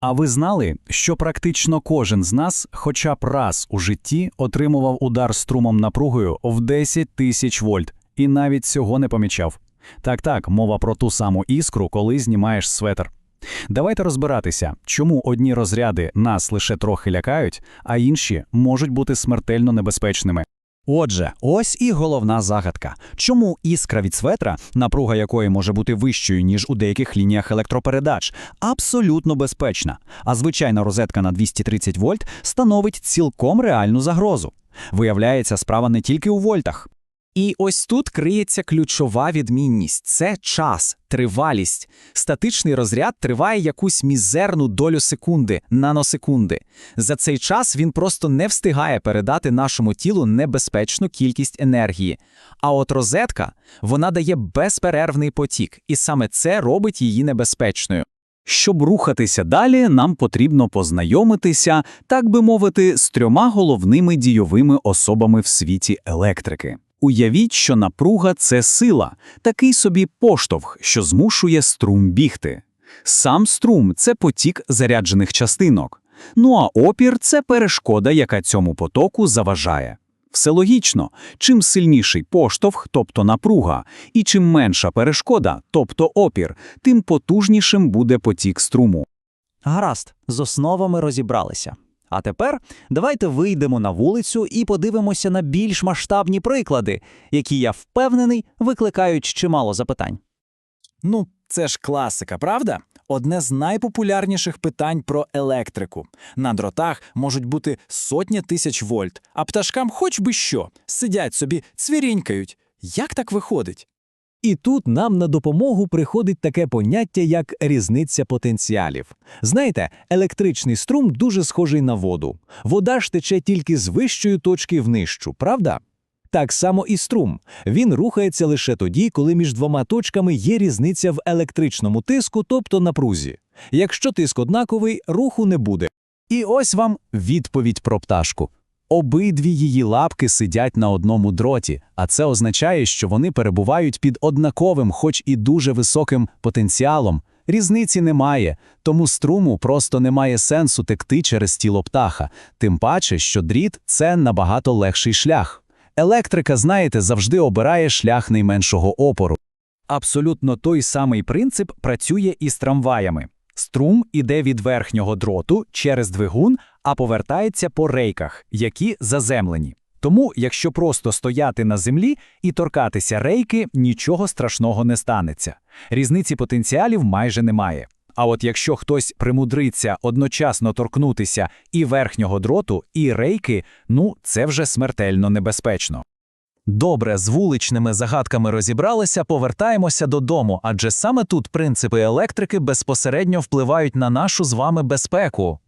А ви знали, що практично кожен з нас хоча б раз у житті отримував удар струмом напругою в 10 тисяч вольт і навіть цього не помічав? Так, так, мова про ту саму іскру, коли знімаєш светр. Давайте розбиратися, чому одні розряди нас лише трохи лякають, а інші можуть бути смертельно небезпечними. Отже, ось і головна загадка. Чому іскра від светра, напруга якої може бути вищою, ніж у деяких лініях електропередач, абсолютно безпечна, а звичайна розетка на 230 вольт становить цілком реальну загрозу. Виявляється, справа не тільки у вольтах. І ось тут криється ключова відмінність це час, тривалість. Статичний розряд триває якусь мізерну долю секунди, наносекунди. За цей час він просто не встигає передати нашому тілу небезпечну кількість енергії. А от розетка вона дає безперервний потік, і саме це робить її небезпечною. Щоб рухатися далі, нам потрібно познайомитися, так би мовити, з трьома головними дійовими особами в світі електрики. Уявіть, що напруга це сила, такий собі поштовх, що змушує струм бігти. Сам струм це потік заряджених частинок. Ну а опір це перешкода, яка цьому потоку заважає. Все логічно, чим сильніший поштовх, тобто напруга, і чим менша перешкода, тобто опір, тим потужнішим буде потік струму. Гаразд, з основами розібралися. А тепер давайте вийдемо на вулицю і подивимося на більш масштабні приклади, які, я впевнений, викликають чимало запитань. Ну, це ж класика, правда? Одне з найпопулярніших питань про електрику. На дротах можуть бути сотні тисяч вольт, а пташкам хоч би що, сидять собі, цвірінькають. Як так виходить? І тут нам на допомогу приходить таке поняття, як різниця потенціалів. Знаєте, електричний струм дуже схожий на воду. Вода ж тече тільки з вищої точки в нижчу, правда? Так само і струм. Він рухається лише тоді, коли між двома точками є різниця в електричному тиску, тобто напрузі. Якщо тиск однаковий, руху не буде. І ось вам відповідь про пташку. Обидві її лапки сидять на одному дроті, а це означає, що вони перебувають під однаковим, хоч і дуже високим потенціалом. Різниці немає, тому струму просто немає сенсу текти через тіло птаха, тим паче, що дріт це набагато легший шлях. Електрика, знаєте, завжди обирає шлях найменшого опору. Абсолютно той самий принцип працює і з трамваями. Струм іде від верхнього дроту через двигун, а повертається по рейках, які заземлені. Тому, якщо просто стояти на землі і торкатися рейки, нічого страшного не станеться. Різниці потенціалів майже немає. А от якщо хтось примудриться одночасно торкнутися і верхнього дроту, і рейки, ну це вже смертельно небезпечно. Добре, з вуличними загадками розібралися, повертаємося додому, адже саме тут принципи електрики безпосередньо впливають на нашу з вами безпеку.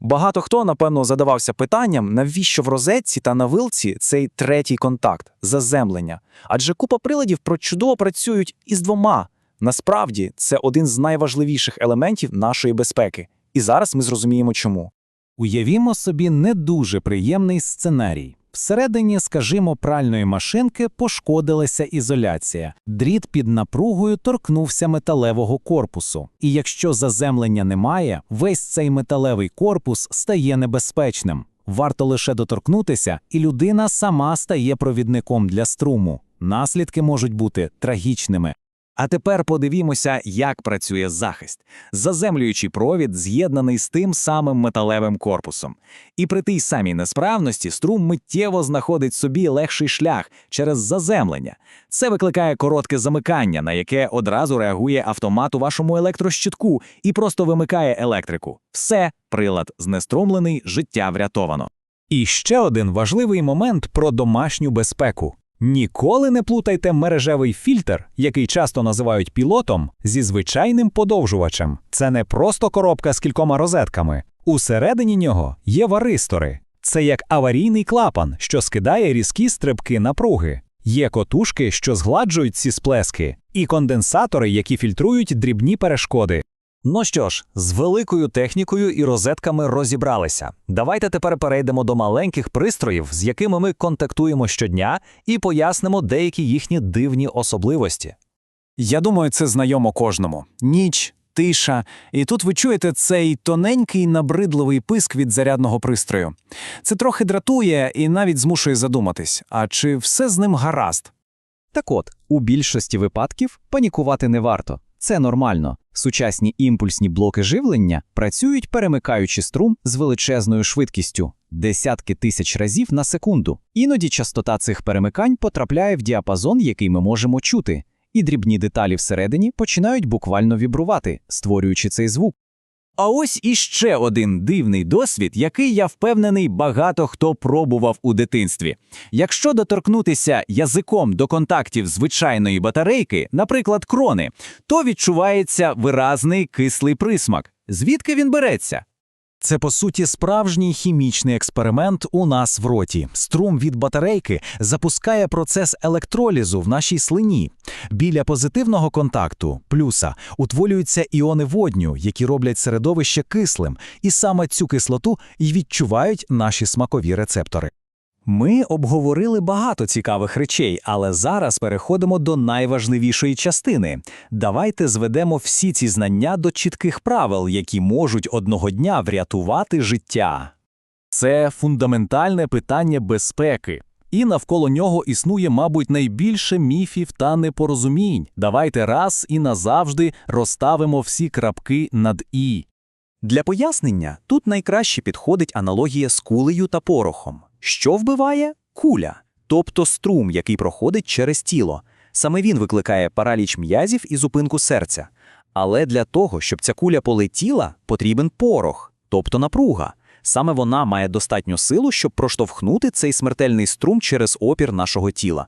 Багато хто, напевно, задавався питанням, навіщо в розетці та на вилці цей третій контакт заземлення. Адже купа приладів про чудово працюють із двома. Насправді, це один з найважливіших елементів нашої безпеки. І зараз ми зрозуміємо чому. Уявімо собі не дуже приємний сценарій. Всередині, скажімо, пральної машинки пошкодилася ізоляція. Дріт під напругою торкнувся металевого корпусу. І якщо заземлення немає, весь цей металевий корпус стає небезпечним. Варто лише доторкнутися, і людина сама стає провідником для струму. Наслідки можуть бути трагічними. А тепер подивімося, як працює захист. Заземлюючий провід з'єднаний з тим самим металевим корпусом. І при тій самій несправності струм миттєво знаходить собі легший шлях через заземлення. Це викликає коротке замикання, на яке одразу реагує автомат у вашому електрощитку і просто вимикає електрику. Все, прилад знеструмлений, життя врятовано. І ще один важливий момент про домашню безпеку. Ніколи не плутайте мережевий фільтр, який часто називають пілотом, зі звичайним подовжувачем. Це не просто коробка з кількома розетками. Усередині нього є варистори. Це як аварійний клапан, що скидає різкі стрибки напруги. Є котушки, що згладжують ці сплески, і конденсатори, які фільтрують дрібні перешкоди. Ну що ж, з великою технікою і розетками розібралися. Давайте тепер перейдемо до маленьких пристроїв, з якими ми контактуємо щодня, і пояснимо деякі їхні дивні особливості. Я думаю, це знайомо кожному. Ніч, тиша, і тут ви чуєте цей тоненький набридливий писк від зарядного пристрою. Це трохи дратує і навіть змушує задуматись, а чи все з ним гаразд? Так от, у більшості випадків панікувати не варто. Це нормально. Сучасні імпульсні блоки живлення працюють, перемикаючи струм з величезною швидкістю десятки тисяч разів на секунду. Іноді частота цих перемикань потрапляє в діапазон, який ми можемо чути, і дрібні деталі всередині починають буквально вібрувати, створюючи цей звук. А ось іще один дивний досвід, який я впевнений, багато хто пробував у дитинстві. Якщо доторкнутися язиком до контактів звичайної батарейки, наприклад, крони, то відчувається виразний кислий присмак. Звідки він береться? Це, по суті, справжній хімічний експеримент у нас в роті. Струм від батарейки запускає процес електролізу в нашій слині. Біля позитивного контакту, плюса, утворюються іони водню, які роблять середовище кислим, і саме цю кислоту й відчувають наші смакові рецептори. Ми обговорили багато цікавих речей, але зараз переходимо до найважливішої частини. Давайте зведемо всі ці знання до чітких правил, які можуть одного дня врятувати життя. Це фундаментальне питання безпеки. І навколо нього існує, мабуть, найбільше міфів та непорозумінь. Давайте раз і назавжди розставимо всі крапки над і. Для пояснення тут найкраще підходить аналогія з кулею та порохом. Що вбиває? Куля, тобто струм, який проходить через тіло. Саме він викликає параліч м'язів і зупинку серця. Але для того, щоб ця куля полетіла, потрібен порох, тобто напруга. Саме вона має достатню силу, щоб проштовхнути цей смертельний струм через опір нашого тіла.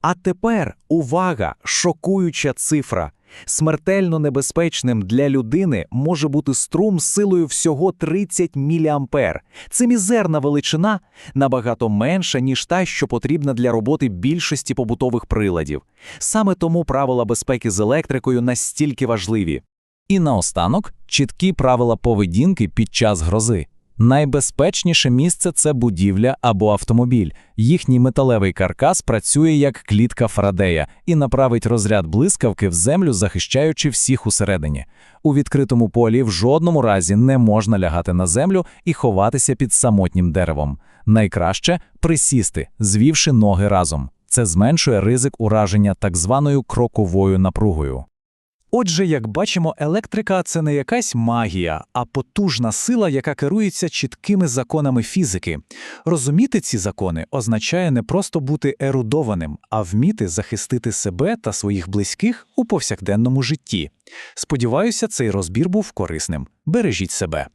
А тепер увага, шокуюча цифра. Смертельно небезпечним для людини може бути струм з силою всього 30 мА. Це мізерна величина, набагато менша, ніж та, що потрібна для роботи більшості побутових приладів. Саме тому правила безпеки з електрикою настільки важливі. І наостанок чіткі правила поведінки під час грози. Найбезпечніше місце це будівля або автомобіль. Їхній металевий каркас працює як клітка Фарадея і направить розряд блискавки в землю, захищаючи всіх усередині. У відкритому полі в жодному разі не можна лягати на землю і ховатися під самотнім деревом. Найкраще присісти, звівши ноги разом. Це зменшує ризик ураження так званою кроковою напругою. Отже, як бачимо, електрика це не якась магія, а потужна сила, яка керується чіткими законами фізики. Розуміти ці закони означає не просто бути ерудованим, а вміти захистити себе та своїх близьких у повсякденному житті. Сподіваюся, цей розбір був корисним. Бережіть себе.